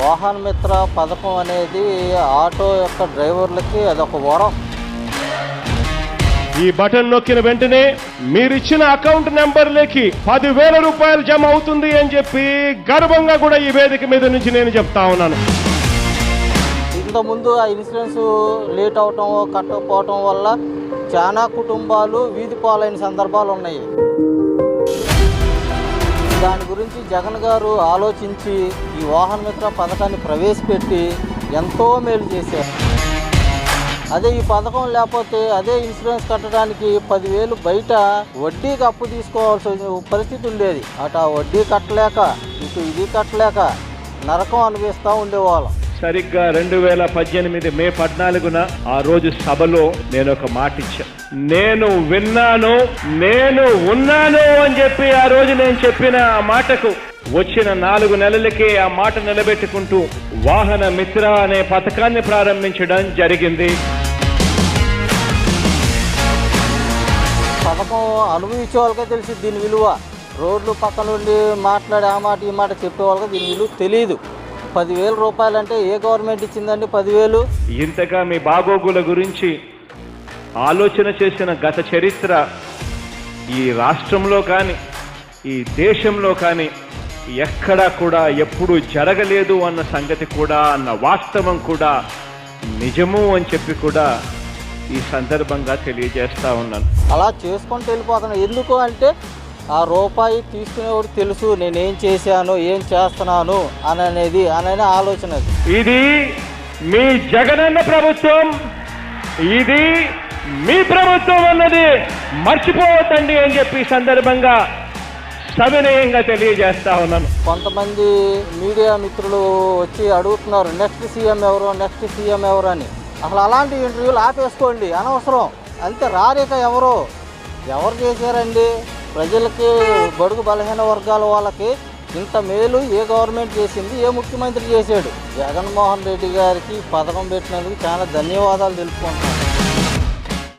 వాహన మిత్ర పథకం అనేది ఆటో యొక్క డ్రైవర్లకి అదొక వరం. ఈ బటన్ నొక్కిన వెంటనే మీరిచ్చిన అకౌంట్ నెంబర్లకి పదివేల రూపాయలు జమ అవుతుంది అని చెప్పి గర్వంగా కూడా ఈ వేదిక మీద నుంచి నేను చెప్తా ఉన్నాను. ఇంతకుముందు ఆ ఇన్సూరెన్స్ లేట్ అవటం కట్టకపోవటం వల్ల చాలా కుటుంబాలు వీధి పాలైన సందర్భాలు ఉన్నాయి దాని గురించి జగన్ గారు ఆలోచించి ఈ వాహన మిత్ర పథకాన్ని ప్రవేశపెట్టి ఎంతో మేలు చేశారు. అదే ఈ పథకం లేకపోతే అదే ఇన్సూరెన్స్ కట్టడానికి పదివేలు బయట వడ్డీకి అప్పు తీసుకోవాల్సిన పరిస్థితి ఉండేది. అటు ఆ వడ్డీ కట్టలేక ఇటు ఇది కట్టలేక నరకం అనిపిస్తూ ఉండేవాళ్ళం. సరిగ్గా రెండు వేల పద్దెనిమిది మే పద్నాలుగున ఆ రోజు సభలో నేను ఒక మాట ఇచ్చాను నేను విన్నాను నేను ఉన్నాను అని చెప్పి ఆ రోజు నేను చెప్పిన ఆ మాటకు వచ్చిన నాలుగు నెలలకే ఆ మాట నిలబెట్టుకుంటూ వాహన మిత్ర అనే పథకాన్ని ప్రారంభించడం జరిగింది. పథకం అనుభవించే వాళ్ళకే తెలిసి దీని విలువ. రోడ్లు పక్కన ఉండి మాట్లాడే ఆ మాట ఈ మాట చెప్పే వాళ్ళకి దీని విలువ తెలియదు పదివేల రూపాయలు అంటే ఏ గవర్నమెంట్ ఇచ్చిందండి పదివేలు? ఇంతగా మీ బాగోగుల గురించి ఆలోచన చేసిన గత చరిత్ర ఈ రాష్ట్రంలో కానీ ఈ దేశంలో కానీ ఎక్కడా కూడా ఎప్పుడు జరగలేదు అన్న సంగతి కూడా అన్న వాస్తవం కూడా నిజము అని చెప్పి కూడా ఈ సందర్భంగా తెలియజేస్తా ఉన్నాను. అలా చేసుకుంటూ వెళ్ళిపోతున్నాను ఎందుకు అంటే ఆ రూపాయి తీసుకునేవాడు తెలుసు నేనేం చేశాను ఏం చేస్తున్నాను అని అనేది అనే ఆలోచన ఇది మీ జగనన్న ప్రభుత్వం ఇది మీ ప్రభుత్వం అన్నది మర్చిపోవద్దండి అని చెప్పి సందర్భంగా సవినయంగా తెలియజేస్తా ఉన్నాను. కొంతమంది మీడియా మిత్రులు వచ్చి అడుగుతున్నారు నెక్స్ట్ సీఎం ఎవరు నెక్స్ట్ సీఎం ఎవరు అని. అసలు అలాంటి ఇంటర్వ్యూలు ఆపేసుకోండి అనవసరం. అంతే రారేక ఎవరు? ఎవరు చేశారండి? ప్రజలకి బడుగు బలహీన వర్గాల వాళ్ళకి ఇంత మేలు ఏ గవర్నమెంట్ చేసింది ఏ ముఖ్యమంత్రి చేశాడు? జగన్మోహన్ రెడ్డి గారికి పథకం పెట్టినందుకు చాలా ధన్యవాదాలు తెలుపుకుంటున్నాను.